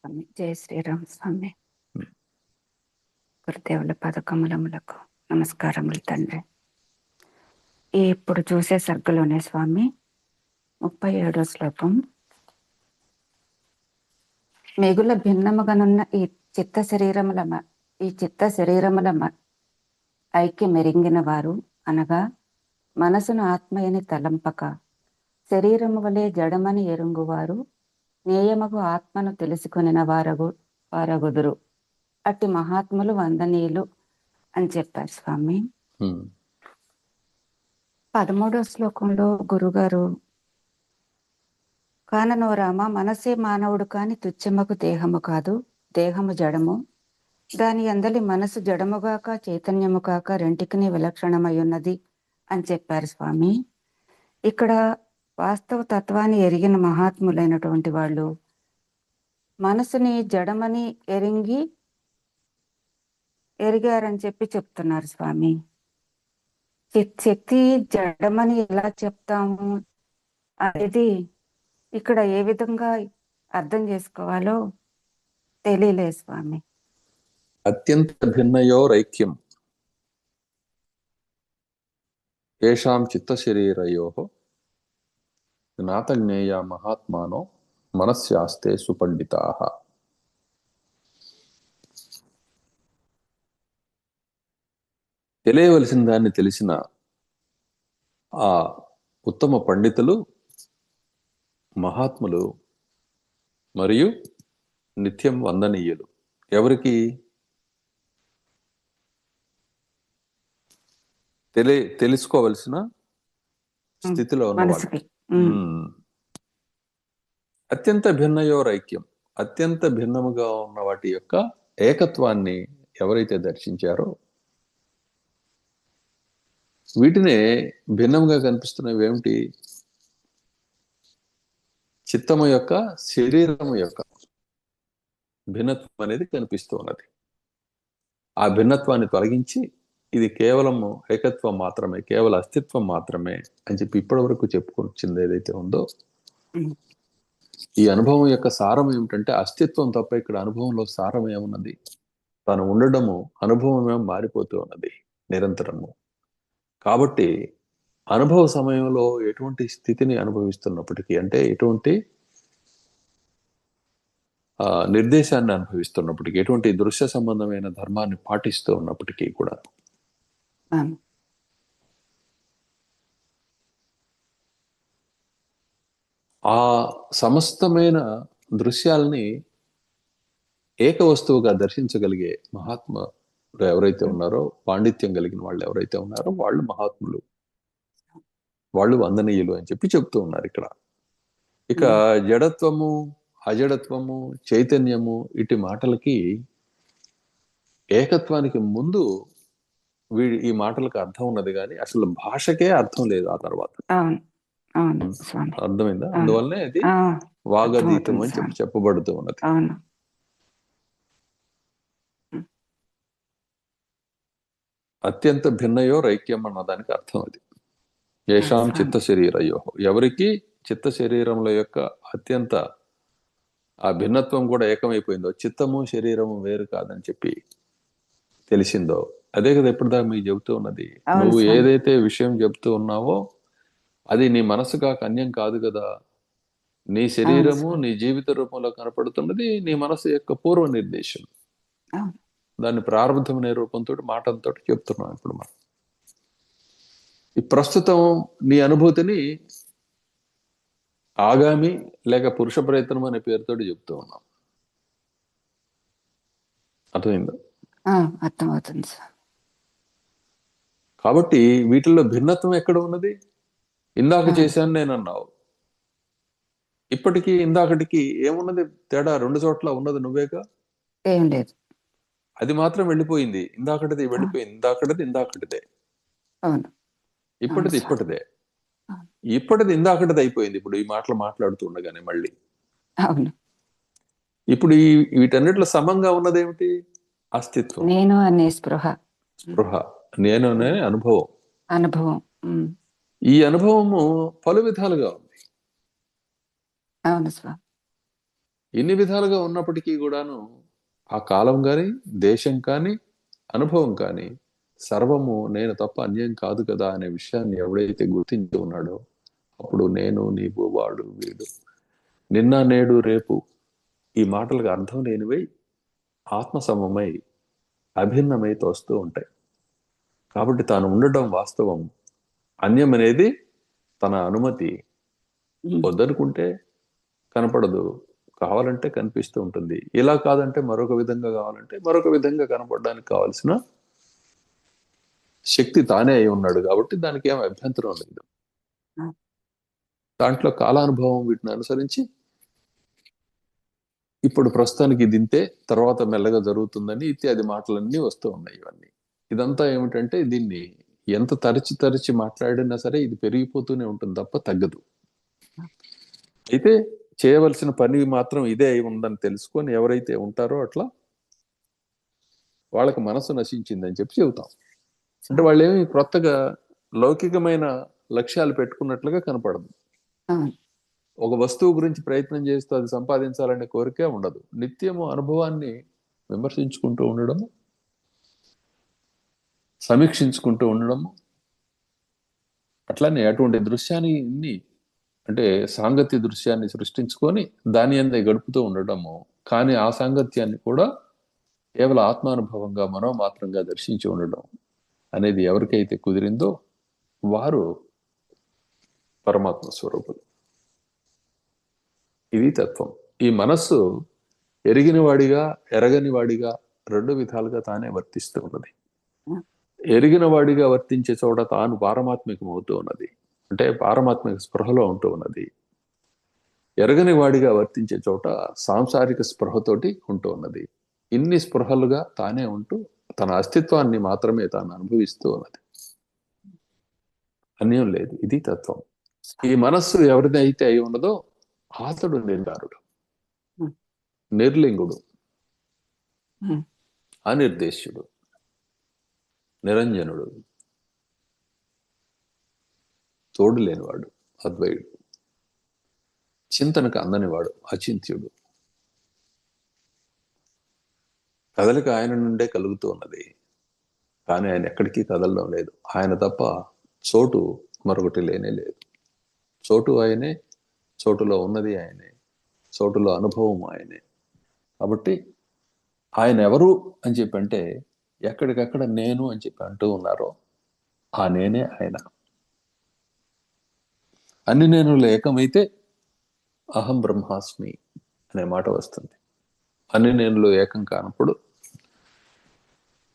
స్వామి. జయ శ్రీరామ్ స్వామి. గురుదేవుల పదకములములకు నమస్కారములు తండ్రి. ఈ ఇప్పుడు చూసే సర్గలోనే స్వామి ముప్పై ఏడో శ్లోకం. మిగుల భిన్నముగానున్న ఈ చిత్త శరీరముల మ- ఈ చిత్త శరీరముల ఐక్య మెరింగిన వారు అనగా మనసును ఆత్మయని తలంపక శరీరము వలె జడమని ఎరుంగువారు నేయమగు ఆత్మను తెలుసుకొనిన వారగు వారగుదురు. అట్టి మహాత్ములు వందనీయులు అని చెప్పారు స్వామి. పదమూడో శ్లోకంలో గురుగారు కాననో రామ మనసే మానవుడు కాని తుచ్చమకు దేహము కాదు దేహము జడము. దాని అందలి మనసు జడముగాక చైతన్యము కాక రెంటికిని విలక్షణమై ఉన్నది అని చెప్పారు స్వామి. ఇక్కడ వాస్తవ తత్వాన్ని ఎరిగిన మహాత్ములైనటువంటి వాళ్ళు. మనసుని జడమని ఎరింగి ఎరిగారని చెప్పి చెప్తున్నారు స్వామి. శక్తి జడమని ఎలా చెప్తాము? అనేది ఇక్కడ ఏ విధంగా అర్థం చేసుకోవాలో తెలియలేదు స్వామి. అత్యంత భిన్నయోరైక్యం ఏషాం చిత్తశరీరయో జ్ఞాతజ్ఞేయ మహాత్మానో మనస్యాస్తే సుపండితా. తెలియవలసిన దాన్ని తెలిసిన ఆ ఉత్తమ పండితులు మహాత్ములు మరియు నిత్యం వందనీయులు. ఎవరికి? తెలి తెలుసుకోవలసిన స్థితిలో మ్మ్. అత్యంత భిన్నయోరైక్యం అత్యంత భిన్నముగా ఉన్న వాటి యొక్క ఏకత్వాన్ని ఎవరైతే దర్శించారో వీటినే భిన్నంగా కనిపిస్తున్నవి ఏమిటి? చిత్తము యొక్క శరీరము యొక్క భిన్నత్వం అనేది కనిపిస్తూ ఉన్నది. ఆ భిన్నత్వాన్ని తొలగించి ఇది కేవలము ఏకత్వం మాత్రమే కేవల అస్తిత్వం మాత్రమే అని చెప్పి ఇప్పటి వరకు చెప్పుకొచ్చింది ఏదైతే ఉందో ఈ అనుభవం యొక్క సారం ఏమిటంటే అస్తిత్వం తప్ప ఇక్కడ అనుభవంలో సారం ఏమున్నది? తను ఉండడము అనుభవం ఏమో మారిపోతూ ఉన్నది నిరంతరము. కాబట్టి అనుభవ సమయంలో ఎటువంటి స్థితిని అనుభవిస్తున్నప్పటికీ అంటే ఎటువంటి నిర్దేశాన్ని అనుభవిస్తున్నప్పటికీ ఎటువంటి దృశ్య సంబంధమైన ధర్మాన్ని పాటిస్తూ ఉన్నప్పటికీ కూడా అవును. ఆ సమస్తమైన దృశ్యాల్ని ఏక వస్తువుగా దర్శించగలిగే మహాత్ములు ఎవరైతే ఉన్నారో పాండిత్యం కలిగిన వాళ్ళు ఎవరైతే ఉన్నారో వాళ్ళు మహాత్ములు. వాళ్ళు వందనీయులు అని చెప్పి చెప్తూ ఉన్నారు ఇక్కడ. ఇక జడత్వము అజడత్వము చైతన్యము ఇటు మాటలకి ఏకత్వానికి ముందు వీడి ఈ మాటలకు అర్థం ఉన్నది కానీ అసలు భాషకే అర్థం లేదు ఆ తర్వాత. అర్థమైందా? అందువల్లనే అది అర్థమవుతుంది అని చెప్పి. చెప్పబడుతూ ఉన్నది. అత్యంత భిన్నయో రైక్యం అన్న దానికి అర్థం అది. ఏషాం. చిత్త శరీరయో ఎవరికి చిత్త శరీరముల యొక్క అత్యంత ఆ భిన్నత్వం కూడా ఏకమైపోయిందో చిత్తము శరీరము వేరు కాదని చెప్పి తెలిసిందో అదే కదా ఎప్పటిదాకా మీకు చెబుతూ ఉన్నది. నువ్వు. ఏదైతే విషయం చెప్తూ ఉన్నావో అది నీ మనసు కాక అన్యం కాదు కదా. నీ శరీరము. నీ జీవిత రూపంలో కనపడుతున్నది నీ మనసు యొక్క పూర్వ నిర్దేశం. దాన్ని ప్రారంభమైన రూపంతో మాటలతో చెప్తున్నాం ఇప్పుడు మనం. ఈ ప్రస్తుతం నీ అనుభూతిని ఆగామి లేక పురుష ప్రయత్నం అనే పేరుతోటి చెప్తూ ఉన్నాం. అర్థమైందా? అర్థమవుతుంది సార్. కాబట్టి వీటిల్లో భిన్నత్వం ఎక్కడ ఉన్నది? ఇందాక. చేశాను నేను అన్నావు ఇప్పటికీ ఇందాకటికి ఏమున్నది తేడా? రెండు చోట్ల ఉన్నది నువ్వేగా? ఏం లేదు. అది మాత్రం వెళ్ళిపోయింది. ఇందాకటిది వెళ్ళిపోయింది. ఇందాకటిది ఇందాకటిదే. అవును. ఇప్పటిది. ఇప్పటిదే. ఇప్పటిది ఇందాకటిది అయిపోయింది. ఇప్పుడు ఈ మాటలు మాట్లాడుతూ ఉండగానే మళ్ళీ. అవును. ఇప్పుడు ఈ వీటన్నిటిలో సమంగా ఉన్నదేమిటి? అస్తిత్వం. నేను అనే స్పృహ. స్పృహ. నేను అనే అనుభవం. అనుభవం. ఈ అనుభవము పలు విధాలుగా ఉంది. అవును స్వామి. ఇన్ని విధాలుగా ఉన్నప్పటికీ కూడాను ఆ కాలం కానీ దేశం కానీ అనుభవం కానీ సర్వము నేను తప్ప అన్యం కాదు కదా అనే విషయాన్ని ఎవడైతే గుర్తించి ఉన్నాడో అప్పుడు నేను నీవు వాడు వీడు నిన్న నేడు రేపు ఈ మాటలకు అర్థం లేనివై ఆత్మసమమై అభిన్నమై తోస్తూ ఉంటాయి. కాబట్టి తాను ఉండడం వాస్తవం. అన్యం అనేది తన అనుమతి. వద్దనుకుంటే కనపడదు. కావాలంటే కనిపిస్తూ ఉంటుంది. ఇలా కాదంటే మరొక విధంగా కావాలంటే మరొక విధంగా కనపడడానికి కావాల్సిన శక్తి తానే అయి ఉన్నాడు కాబట్టి దానికి ఏం అభ్యంతరం లేదు. దాంట్లో కాలానుభవం వీటిని అనుసరించి ఇప్పుడు ప్రస్తుతానికి ఇది ఇంతే తర్వాత మెల్లగా జరుగుతుందని ఇత్యాది మాటలన్నీ వస్తూ ఉన్నాయి ఇవన్నీ. ఇదంతా ఏమిటంటే దీన్ని ఎంత తరచి తరచి మాట్లాడినా సరే ఇది పెరిగిపోతూనే ఉంటుంది తప్ప తగ్గదు. అయితే చేయవలసిన పని మాత్రం ఇదే అయి ఉందని తెలుసుకొని ఎవరైతే ఉంటారో అట్లా వాళ్ళకి మనసు నశించిందని చెప్పి చెబుతాం. అంటే వాళ్ళు ఏమి కొత్తగా లౌకికమైన లక్ష్యాలు పెట్టుకున్నట్లుగా కనపడదు. ఒక వస్తువు గురించి ప్రయత్నం చేస్తూ అది సంపాదించాలనే కోరికే ఉండదు. నిత్యము అనుభవాన్ని విమర్శించుకుంటూ ఉండడం సమీక్షించుకుంటూ ఉండడము. అట్లానే అటువంటి దృశ్యాన్ని అంటే సాంగత్య దృశ్యాన్ని సృష్టించుకొని దాని అందే గడుపుతూ ఉండడము. కానీ ఆ సాంగత్యాన్ని కూడా కేవలం ఆత్మానుభవంగా మనోమాత్రంగా దర్శించి ఉండడం అనేది ఎవరికైతే కుదిరిందో వారు పరమాత్మ స్వరూపులు. ఇది తత్వం. ఈ మనస్సు ఎరిగిన వాడిగా ఎరగని వాడిగా రెండు విధాలుగా తానే వర్తిస్తూ ఉన్నది. ఎరిగిన వాడిగా వర్తించే చోట తాను పారమాత్మికం అవుతూ ఉన్నది. అంటే పారమాత్మిక స్పృహలో ఉంటూ ఉన్నది. ఎరగని వాడిగా వర్తించే చోట సాంసారిక స్పృహతోటి ఉంటూ ఉన్నది. ఇన్ని స్పృహలుగా తానే ఉంటూ తన అస్తిత్వాన్ని మాత్రమే తాను అనుభవిస్తూ ఉన్నది. అన్యం లేదు. ఇది తత్వం. ఈ మనస్సు ఎవరిదైతే అయి ఉన్నదో అతడు నిర్ధారుడు. నిర్లింగుడు. అనిర్దేశ్యుడు. నిరంజనుడు. తోడు లేనివాడు అద్వైడు. చింతనకు అందనివాడు అచింత్యుడు. కదలిక ఆయన నుండే కలుగుతూ ఉన్నది. కానీ ఆయన ఎక్కడికి కదలడం లేదు. ఆయన తప్ప చోటు మరొకటి లేనే లేదు. చోటు ఆయనే చోటులో ఉన్నది ఆయనే చోటులో అనుభవం ఆయనే. కాబట్టి ఆయన ఎవరు అని చెప్పి అంటే ఎక్కడికక్కడ నేను అని చెప్పి అంటూ ఉన్నారో ఆ నేనే ఆయన. అన్ని నేను ఏకమైతే అహం బ్రహ్మాస్మి అనే మాట వస్తుంది. అన్ని నేనులో ఏకం కానప్పుడు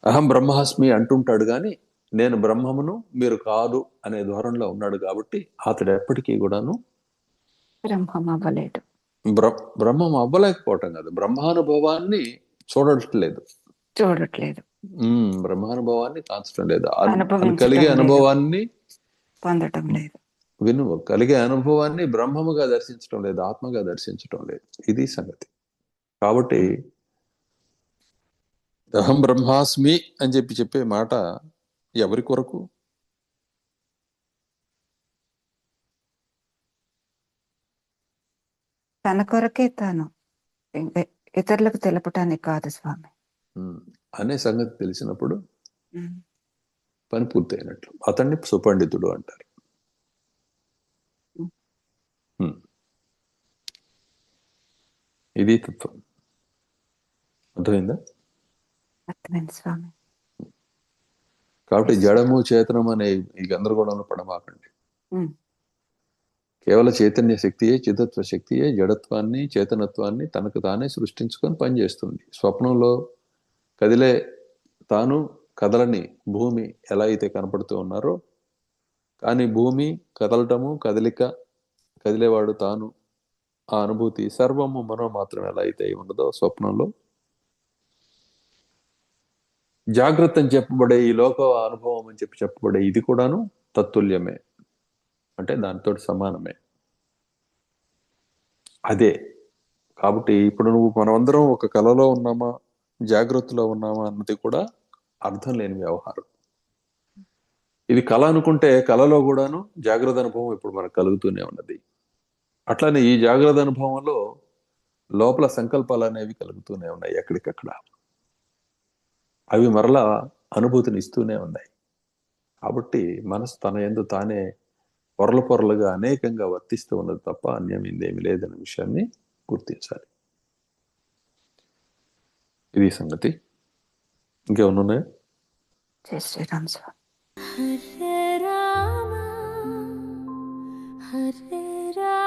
అహం బ్రహ్మాస్మి అంటుంటాడు కానీ నేను బ్రహ్మమును మీరు కాదు అనే ధోరణిలో ఉన్నాడు కాబట్టి అతడు ఎప్పటికీ కూడాను బ్రహ్మం అవ్వలేడు బ్ర బ్రహ్మం అవ్వలేకపోవటం కాదు. బ్రహ్మానుభవాన్ని చూడట్లేదు. చూడట్లేదు. బ్రహ్మానుభవాన్ని కాల్చడం లేదు. కలిగే. అనుభవాన్ని పొందటం లేదు. విను కలిగే అనుభవాన్ని బ్రహ్మముగా దర్శించడం లేదు ఆత్మగా దర్శించడం లేదు. ఇది సంగతి. కాబట్టి అహం బ్రహ్మాస్మి అని చెప్పి చెప్పే మాట ఎవరి కొరకు? తన కొరకే తాను. ఇతరులకు తెలపటానికి కాదు స్వామి. అనే సంగతి తెలిసినప్పుడు. పని పూర్తయినట్లు. అతన్ని సుపండితుడు అంటారు. ఇది తత్వం. అర్థమైందా? స్వామి. కాబట్టి జడము చేతనం అనే ఈ గందరగోళంలో పడమాకండి. కేవల చైతన్య శక్తియే చితత్వ శక్తియే జడత్వాన్ని చేతనత్వాన్ని తనకు తానే సృష్టించుకొని పనిచేస్తుంది. స్వప్నంలో కదిలే తాను కదలని భూమి ఎలా అయితే కనపడుతూ ఉన్నారో కానీ భూమి కదలటము కదలిక కదిలేవాడు తాను. ఆ అనుభూతి సర్వము మనం మాత్రం ఎలా అయితే ఉండదో స్వప్నంలో. జాగ్రత్త అని చెప్పబడే ఈ లోక అనుభవం అని చెప్పి చెప్పబడే ఇది కూడాను తత్తుల్యమే. అంటే దానితో సమానమే. అదే. కాబట్టి ఇప్పుడు నువ్వు మనమందరం ఒక కళలో ఉన్నామా? జాగ్రత్తలో ఉన్నామా అన్నది కూడా అర్థం లేని వ్యవహారం. ఇది కళ అనుకుంటే కళలో కూడాను జాగ్రత్త అనుభవం ఇప్పుడు మనకు కలుగుతూనే ఉన్నది. అట్లానే ఈ జాగ్రత్త అనుభవంలో లోపల సంకల్పాలు అనేవి కలుగుతూనే ఉన్నాయి ఎక్కడికక్కడ. అవి మరలా అనుభూతిని ఇస్తూనే ఉన్నాయి. కాబట్టి మనసు తన ఎందు తానే పొరలు పొరలుగా అనేకంగా వర్తిస్తూ ఉన్నది తప్ప అన్యమైందేమి లేదనే విషయాన్ని గుర్తించాలి. ఇది సంగతి ఇంకేమన్నా ఉన్నాయా జై శ్రీరామ్ స్వామి హరే రామ హరే రామ